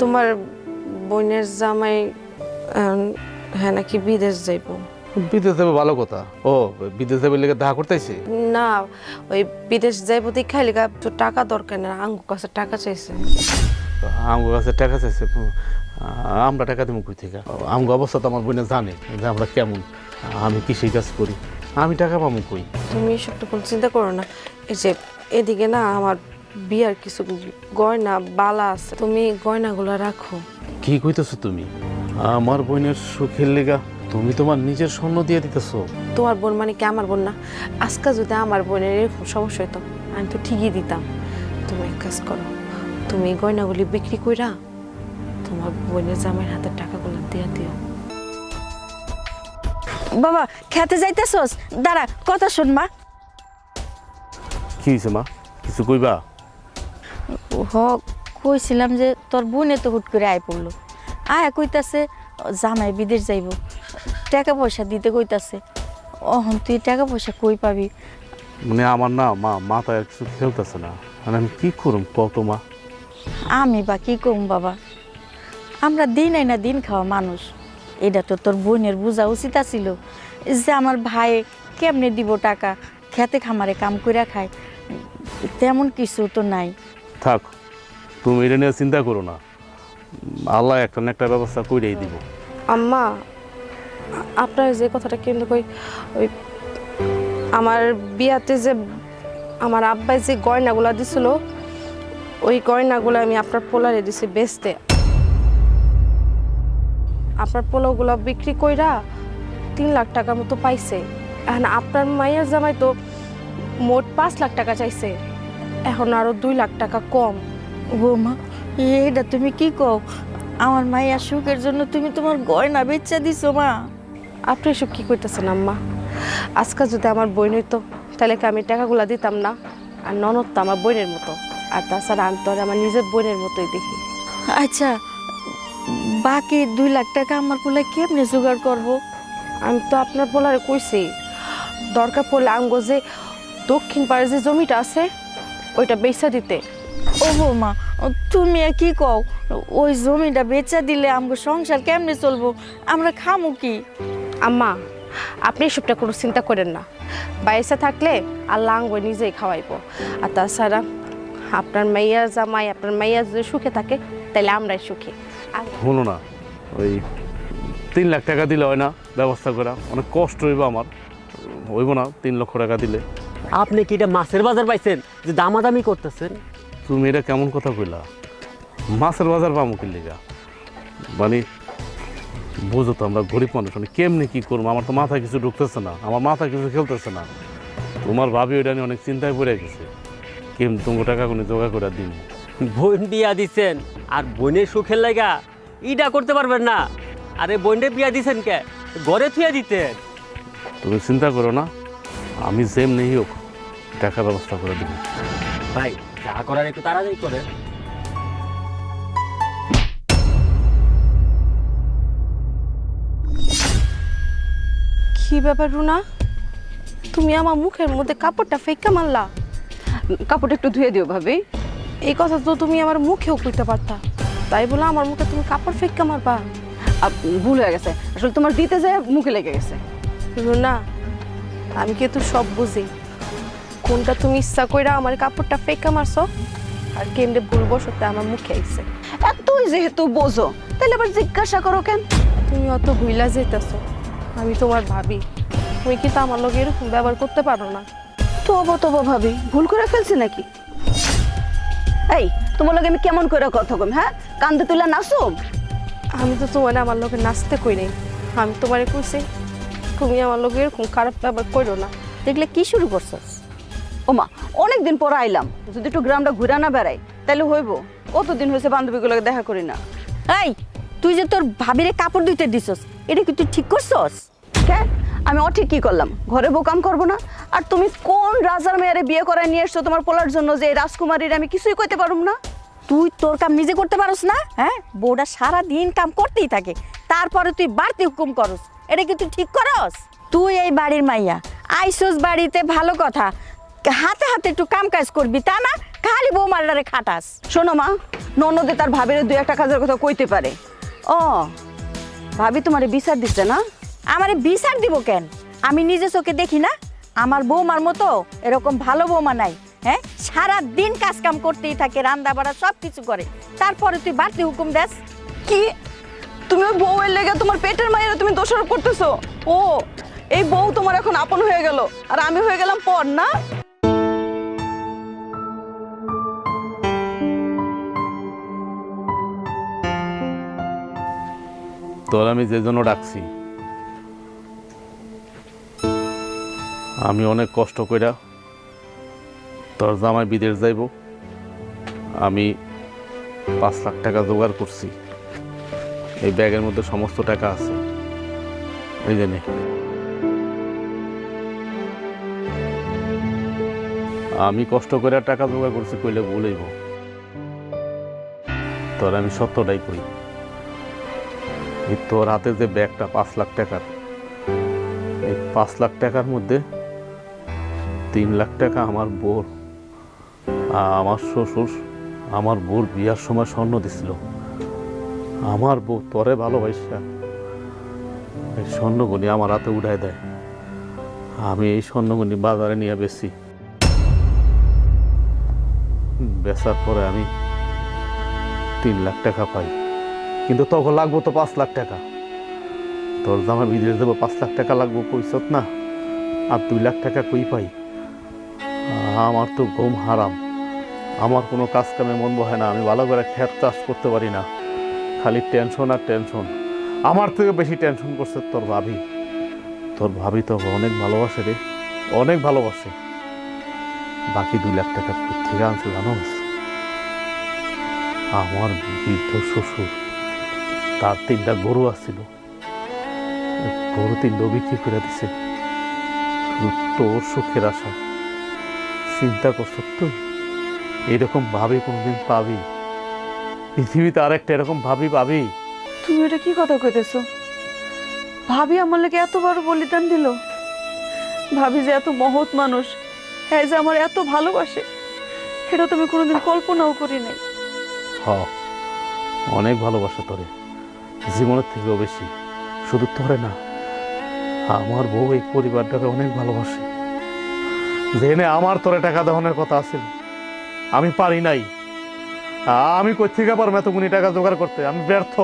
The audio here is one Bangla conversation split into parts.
তোমার বোনের জামাই হ্যাঁ নাকি বিদেশ যাইব? বিদেশ যাবে ভালো কথা। ও বিদেশ যাবে লেগে দেখা করতেছি না ওই বিদেশ যাইব দেখাই লেগা তো টাকা দরকার না আঙ্গু কাছে টাকা চাইছে। আমার কাছে টাকা চাইছে আমরা টাকা দেবো কই থেকে? আমার অবস্থা তো আমার বোনে জানে যে আমরা কেমন আমি কৃষি কাজ করি? আমি টাকা পাবো কই? তুমি এসবটা কোনো চিন্তা করো না। এই যে এদিকে না আমার বিয়ার কিছু গয়না বালা আছে। তুমি গয়নাগুলো রাখো। কি কইতেছো তুমি? আমার বোনের সুখের লেগা তুমি তোমার নিজের স্বর্ণ দিয়ে দিতেছো। তোমার বোন মানে কি আমার বোন না? আজকে যদি আমার বোনের এরকম সমস্যা হতো আমি তো ঠিকই দিতাম। তুমি এক কাজ করো তুমি এই গয়নাগুলি বিক্রি কইরা তোমার বোনের জামাইয়ের হাতে টাকাগুলো দিয়ে দিও। বাবা খেতে যাইতেছস? দাঁড়া কথা শোন মা। কি হয়েছে মা? কিছু কইবা? হ কইছিলাম যে তোর বোনে তো হুট করে আয় পড়ল। আয় কইতাছে জামাই বিদেশ যাইব। টাকা পয়সা দিতে কইতাছে। অহন তুই টাকা পয়সা কই পাবি? মানে আমার না মা মাথায় কিছু খেলতেছে না। মানে আমি কি করুম? কত মা। আমি বা কি কম বাবা? আমরা দিন আই না দিন খাওয়া মানুষ। এটা তো তোর বোনের বোঝা উচিত ছিল যে আমার ভাই কেমনে দিব টাকা? খেতে খামারে কাম কইরা খায়। তেমন কিছু তো নাই। থাক, তুমি এটা নিয়ে চিন্তা করো না। আল্লাহ একটা একটা ব্যবস্থা করেই দিব। আম্মা, আপনার যে কথাটা কিন্তু কই, ওই আমার বিয়াতে যে আমার আব্বাই যে গয়নাগুলা দিছিল, ওই গয়নাগুলো আমি আপনার পোলারে দিছি বেচতে। আপনার পোলাওগুলো বিক্রি কইরা তিন লাখ টাকা মতো পাইছে। এখন আপনার মায়ের জামাই তো মোট পাঁচ লাখ টাকা চাইছে। এখন আরও দুই লাখ টাকা কম। বৌমা এটা তুমি কি কও? আমার মাইয়া সুখের জন্য তুমি তোমার গয়না বেচা দিছো মা। আপনি এসব কি করতেছেন আম্মা? আজকে যদি আমার বই হইতো তাহলে কি আমি টাকাগুলা দিতাম না? আর ননদ তো আমার বোনের মতো। আর তাছাড়া আমি তো আমার নিজের বোনের মতোই দেখি। আচ্ছা বাকি দুই লাখ টাকা আমার পোলা কেমনে জোগাড় করব? আমি তো আপনার বলারে কইছি দরকার পড়লে আঙ্গো যে দক্ষিণ পাড়ে যে জমিটা আছে ওইটা বেচা দিতে। ও বৌমা তুমি আর কি কও? ওই জমিটা বেচা দিলে আমগো সংসার কেমনে চলবো? আমরা খামু কি? আম্মা আপনি এসবটা কোনো চিন্তা করেন না। বাইসা থাকলে আল্লাহ আঙ্গো নিজেই খাওয়াইবো। আর তাছাড়া আপনার মাইয়া জামাই আপনার মাইয়া যদি সুখে থাকে তাহলে আমরাই সুখী। আর হলো না ওই তিন লাখ টাকা দিলে হয় না ব্যবস্থা করা। অনেক কষ্ট হইব আমার। হইব না তিন লক্ষ টাকা দিলে। আপনি কি এটা মাছের বাজার পাইছেন? যে দামাদামি করতেছেন? তুমি এটা কেমন কথা কইলা? মাছের বাজার পাবো কি লেগা? মানে বুঝো তো আমরা গরিব মানুষ মানে কেমনি কি করব? আমার তো মাথায় কিছু ঢুকতেছে না আমার মাথায় কিছু খেলতেছে না। তোমার ভাবি ওইটা নিয়ে অনেক চিন্তায় পড়ে গেছে। কেম তোমার টাকা কোনো জোগাড় করে দিন। বোন বিয়া দিছেন আর বোনের সুখের লাগা ইটা করতে পারবেন না। আরে বোনরে বিয়া দিছেন কে? ঘরে থুয়ে দিতেন। তুমি চিন্তা করো না আমি যেমনি হোক টাকা ব্যবস্থা করে দিব। ভাই যা করার একটু তাড়াতাড়ি করে। কি ব্যাপার রুনা? তুমি আমার মুখের মধ্যে কাপড়টা ফেঁকা মারলা। কাপড়টা একটু ধুয়ে দিও ভাবি। এই কথা তো তুমি আমার মুখেও কইতে পারতা। তাই বলে আমার মুখে তুমি কাপড় ফেঁকা মারবা। আপ- ভুল হয়ে গেছে। আসলে তোমার দিতে যায় মুখে লেগে গেছে। রুনা আমি কিন্তু সব বুঝি? কোনটা তুমি ইচ্ছা কইরা আমার কাপড়টা ফেঁকা মারছো? আর কেমনে ভুলবো সত্যি আমার মুখে আইছে? এতই যেহেতু বোঝো তাহলে আবার জিজ্ঞাসা করো কেন? তুমি অত ভুইলা যেতেছো আমি তোমার ভাবি। তুমি কিন্তু আমার লোক এরকম ব্যবহার করতে পারো না? তবো তবো ভাবি ভুল করে ফেলছি নাকি? এই তোমার লগে আমি কেমন করে কথা কম হ্যাঁ? কান্দে তুলে নাচো? আমি তো তোমার আমার লোকে নাচতে কই নাই। আমি তোমারে কইছি তুমি আমার লোক এরকম খারাপ ব্যবহার করো না। দেখলে কি শুরু করছস ওমা অনেকদিন পর আইলাম। যদি একটু গ্রামটা ঘুরে না বেড়াই তাহলে হইব। কতদিন হয়েছে বান্ধবীগুলোকে দেখা করি না। এই তুই যে তোর ভাবিরে কাপড় দিতে দিছস এটা কি তুই ঠিক করছস? হ্যাঁ আমি অঠিক কি করলাম? ঘরে বোকাম করব না? আর তুমি কোন রাজার মেয়ারে বিয়ে করায় নিয়ে এসছো তোমার পোলার জন্য যে রাজকুমারীর আমি কিছুই করতে পারুম না? তুই তোর কাম নিজে করতে পারস না হ্যাঁ? বউটা সারা দিন কাম করতেই থাকে। তারপরে তুই বাড়তি হুকুম করস। এটা কি তুই ঠিক করস? তুই এই বাড়ির মাইয়া। আইসোস বাড়িতে ভালো কথা। হাতে হাতে একটু কাম কাজ করবি, তা না? খালি বৌমারারে খাটাস। শোনো মা, ননদে তার ভাবির দুই একটা কাজের কথা কইতে পারে। ও, ভাবি তোমারে বিচার দিচ্ছে না? আমারে বিচার দিব কেন? আমি নিজে চোখে দেখি না? আমার বৌমার মতো এরকম ভালো বৌমা নাই হ্যাঁ? সারা দিন কাজ কাম করতেই থাকে, রান্না বাড়া সব কিছু করে। তারপরে তুই বাড়তি হুকুম দেস। কি? তুমি ওই বউয়ের লেগে তোমার পেটের মায়েরা তুমি দোষারোপ করতেছো? ও, এই বউ তোমার এখন আপন হয়ে গেল। আর আমি হয়ে গেলাম পর, না? তোর আমি যে জন্য ডাকছি, আমি অনেক কষ্ট কইরা তোর জামাই বিদেশ যাইব, আমি পাঁচ লাখ টাকা জোগাড় করছি। এই ব্যাগের মধ্যে সমস্ত টাকা আছে। এই জন্যে আমি কষ্ট করে টাকা জোগাড় করছি, কইলে বলেইব তোর আমি সত্যটাই করি এই তোর হাতে যে ব্যাগটা পাঁচ লাখ টাকার, এই পাঁচ লাখ টাকার মধ্যে তিন লাখ টাকা আমার বোর আমার শ্বশুর, আমার বোর বিয়ার সময় স্বর্ণ দিছিল। আমার বউ তরে ভালোবাসা। এই স্বর্ণগুনি আমার হাতে উঠায় দেয়। আমি এই স্বর্ণগুনি বাজারে নিয়ে বেশি বেচার পরে আমি তিন লাখ টাকা পাই। কিন্তু তখন লাগবো তো পাঁচ লাখ টাকা। তোর জামা বিদেশ দেবো পাঁচ লাখ টাকা লাগবো, কইসত না? আর দুই লাখ টাকা কই পাই? আমার তো ঘুম হারাম। আমার কোনো কাজ কামে মন বহে না। আমি ভালো করে খেত চাষ করতে পারি না। খালি টেনশন আর টেনশন আমার থেকে বেশি টেনশন করছে তোর ভাবি। তোর ভাবি তো অনেক ভালোবাসে রে, অনেক ভালোবাসে। বাকি দুই লাখ টাকা থেকে আনছে জানোস আমার বৃদ্ধ শ্বশুর, তার তিনটা গরু আসছিল। গরু তিনটা বিক্রি করে দিছে। তোর সুখের আশা। চিন্তা করছ তুই? এরকম ভাবি কোনদিন পাবি? পৃথিবীতে আরেকটা এরকম ভাবি পাবি? তুমি এটা কি কথা কইতেছো? ভাবি আমার লাগে এত বড় বলিদান দিল। ভাবি যে এত মহৎ মানুষ হ্যাঁ যে আমার এত ভালোবাসে এটা তুমি কোনোদিন কল্পনাও করি নাই। হ অনেক ভালোবাসা তোরে জীবনের থেকেও বেশি। শুধু তোরে না আমার বউ এই পরিবারটাকে অনেক ভালোবাসে। জেনে আমার তোরে টাকা দেওয়ানোর কথা আছে আমি পারি নাই। আমি কোথেকে পারব এতগুনি টাকা জোগাড় করতে? আমি ব্যর্থ।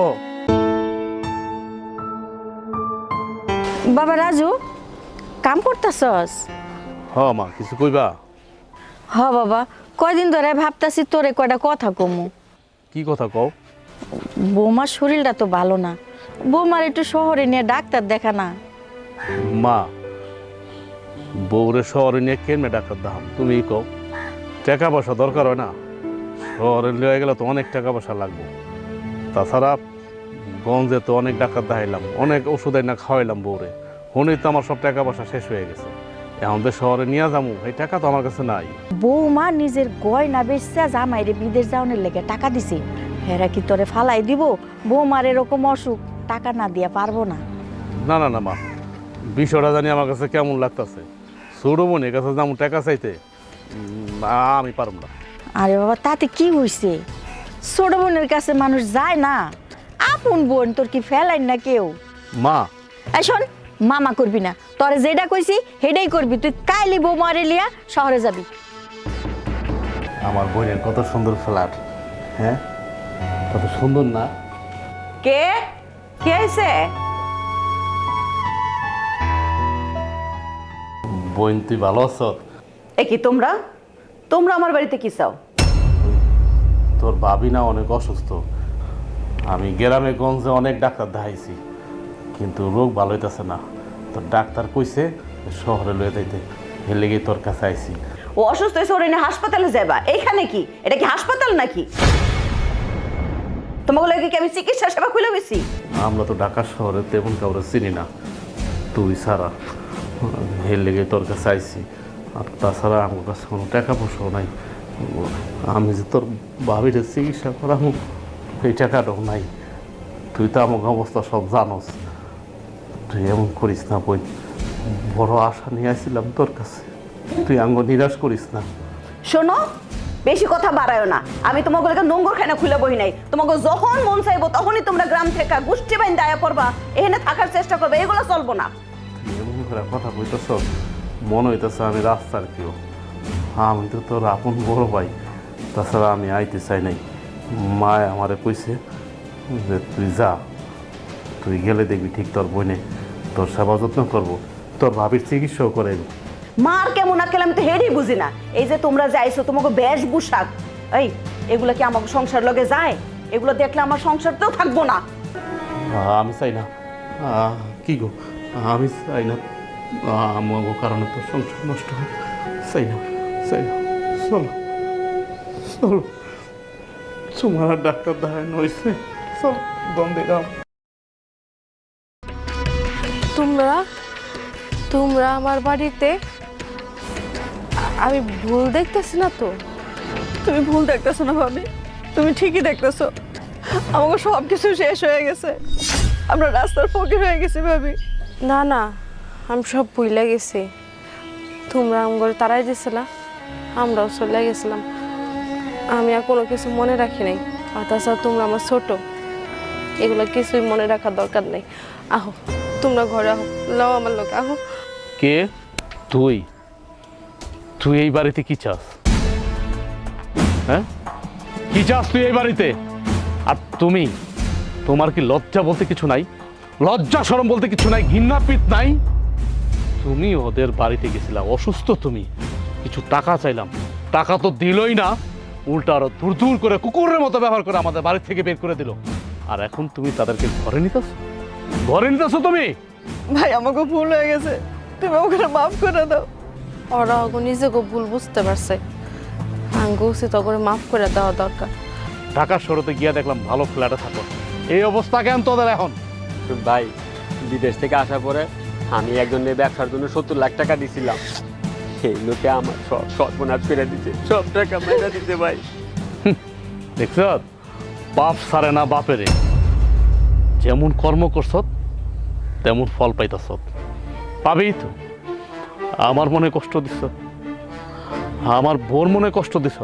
বাবা রাজু কাম করতাছস? হ মা কিছু কইবা? হ বাবা কয়দিন ধরে ভাবতাছি তোরে কয়টা কথা কমু। কি কথা কও? বৌমার শরীরটা তো ভালো না। বৌমার একটু শহরে নিয়ে ডাক্তার দেখা না। মা বউরে শহরে নিয়ে কেন ডাক্তার দাম তুমি কও। টাকা পয়সা দরকার হয় না। শহরে লিয়ে গেলে তো অনেক টাকা পয়সা লাগবে। তাছাড়া গঞ্জে তো অনেক ডাক্তার দেখাইলাম অনেক ওষুধ না খাওয়াইলাম বউরে। শুনেই তো আমার সব টাকা পয়সা শেষ হয়ে গেছে। এখন তো শহরে নিয়ে যাব এই টাকা তো আমার কাছে নাই। বৌমা নিজের গয়না বেচা জামাইরে বিদেশ যাওয়ার লেগে টাকা দিছে। হেরা কি তোরে ফালাই দিব? বৌমার এরকম অসুখ টাকা না দিয়া পারব না। না না না মা বিষয়টা জানি আমার কাছে কেমন লাগতেছে। ছোটো বোনের কাছে যেমন টাকা চাইতে আমি পারব না। আরে বাবা তাতে কি হইছে? ছোট বোনের কাছে মানুষ যায় না। আপন বোন তোর কি ফেলাই না কেউ? মা। এই শোন মামা করবি না। তোরে যেটা কইছি সেটাই করবি। তুই কাইলি বৌমারে লিয়া শহরে যাবি। আমার বোনের কত সুন্দর ফ্ল্যাট হ্যাঁ? কত সুন্দর না? কে? কে আইছে বোন তুই ভালো আছো? এ কি তোমরা? তোমরা আমার বাড়িতে কি চাও? তোর ভাবি না অনেক অসুস্থ। আমি গ্রামে গঞ্জে অনেক ডাক্তার দেখাইছি কিন্তু রোগ ভালো হইতেছে না। তোর ডাক্তার কইছে শহরে লয়ে যাইতে এর লেগে তোর কাছে আইছি। ও অসুস্থ হয়েছে ওর এনে হাসপাতালে যাবা এইখানে কি? এটা কি হাসপাতাল নাকি? তোমাকে লাগে কি আমি চিকিৎসা সেবা খুলে গেছি আমরা তো ঢাকা শহরে তেমন কাউরে চিনি না তুই ছাড়া। এর লেগে তোর কাছে আইছি। আর তাছাড়া আমার কাছে কোনো টাকা পয়সাও নাই। আমি যে তোর ভাবির চিকিৎসা করাবো এই টাকাটাও নাই। তুই তো আমার অবস্থা সব জানোস। তুই এমন করিস না বই। বড় আশা নিয়ে আসছিলাম তোর কাছে। তুই আঙ্গ নিরাশ করিস না। শোনো বেশি কথা বাড়ায় না। আমি তোমাকে নোংর খানা খুলে বহি নাই। তোমাকে যখন মন চাইব তখনই তোমরা গ্রাম থেকে গোষ্ঠী বাইন দায়া পড়বা। এখানে থাকার চেষ্টা করবে এগুলো চলবো না। এমন করে কথা কইতেছ মনে হইতেছে আমি রাস্তার কেউ। আমি তো তোর আপন বড় ভাই। তাছাড়া আমি আইতে চাই নাই। মায় আমারে কইছে যে তুই যা তুই গেলে দেখবি ঠিক তোর বইনে তোর সেবা যত্ন করব তোর ভাবির চিকিৎসাও করে মার কেমন আকেল আমি তো হেডই বুঝি না। এই যে তোমরা যাইছো তোমাকে বেশ পোশাক এই এগুলো কি আমাকে সংসার লগে যায়? এগুলো দেখলে আমার সংসারতেও থাকব না। আমি চাই না। কি গো? আমি চাই না। আমার কারণে তোর সংসার নষ্ট হোক চাই না চাই না চলো চলো। তোমার আর ডাক্তার দেখানো হয়েছে চলো দিলাম তোমরা তোমরা আমার বাড়িতে আমি ভুল দেখতেছি না তো? তুমি ভুল দেখতেছো না ভাবি। তুমি ঠিকই দেখতেছো। আমাকে সব কিছু শেষ হয়ে গেছে। আমরা রাস্তার ফকির হয়ে গেছি ভাবি। না না আমি সব ভুলে গেছি। তোমরা আমগরে তারাই দিছিলা, আমরাও চলে গেছিলাম। আমি আর কোনো কিছু মনে রাখি নাই আর তাছাড়া তোমরা আমার ছোট। এগুলো কিছুই মনে রাখার দরকার নেই। আহো, তোমরা ঘরে আহো, লাও আমার লোক আহো। কে? তুই? তুই এই বাড়িতে কি চাস? হ্যাঁ? কি চাস তুই এই বাড়িতে? আর তুমি, তোমার কি লজ্জা বলতে কিছু নাই? লজ্জা সরম বলতে কিছু নাই? ঘৃণাপিত নাই? তুমি ওদের বাড়িতে গেছিলাম অসুস্থ তুমি। কিছু টাকা চাইলাম। টাকা তো দিলই না। উল্টা আরও দূর দূর করে কুকুরের মতো ব্যবহার করে আমাদের বাড়ি থেকে বের করে দিল। আর এখন তুমি তাদেরকে ঘরে নিতেছ ঘরে নিতেছো তুমি? ভাই আমাকে ভুল হয়ে গেছে। তুমি ওখানে মাফ করে দাও। ওরা ওগো নিজেকে ভুল বুঝতে পারছে। আঙ্গু উচিত করে মাফ করে দেওয়া দরকার। ঢাকার শহরতে গিয়ে দেখলাম ভালো ফ্ল্যাটে থাকো। এই অবস্থা কেন তোদের এখন? ভাই বিদেশ থেকে আসার পরে আমি একজনের ব্যবসার জন্য সত্তর লাখ টাকা দিছিলাম। সেই লোকে আমার সব সর্বনাশ করে দিচ্ছে সব টাকা মেরে দিতে ভাই। দেখছ? বাপ সারে না বাপেরে। যেমন কর্ম করছ, তেমন ফল পাইতাছ। পাবেই তো? আমার মনে কষ্ট দিছ। আমার বোর মনে কষ্ট দিছ।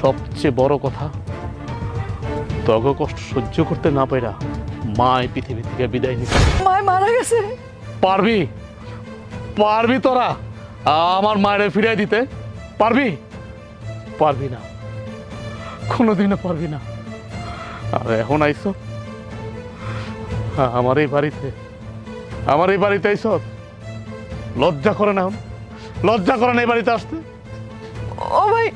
সবচেয়ে বড় কথা, তগ কষ্ট সহ্য করতে না পাইরা মা এই পৃথিবী থেকে বিদায় নিতে মায় মারা গেছে। পারবি? পারবি তোরা? আমার মায়ের ফিরিয়ে দিতে। পারবি? পারবি না। কোনোদিনও পারবি না। আর এখন আইস। আমার এই বাড়িতে। আমার এই বাড়িতে আইস। লজ্জা করে না এখন? লজ্জা করে না এই বাড়িতে আসতে। ও ভাই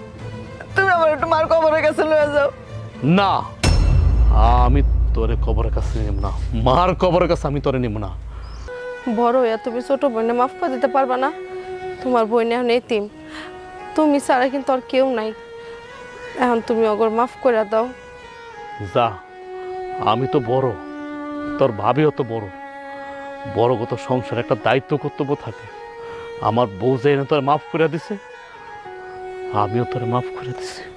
তুমি আমার একটু মার কবরের কাছে লয়ে যাও। না। আমি তোরে কবরের কাছে নিব না। মার কবরের কাছে আমি তোরে নিব না। বড় হইয়া তুমি ছোট বোনে মাফ করে দিতে পারবা না? তোমার বোন এখন এতিম। তুমি ছাড়া কিন্তু আর কেউ নাই। এখন তুমি অগর মাফ করে দাও। যা আমি তো বড়। তোর ভাবিও তো বড়। বড়গত সংসার একটা দায়িত্ব কর্তব্য থাকে। আমার বউ যে না তোর মাফ করে দিছে আমিও তোর মাফ করে দিছি।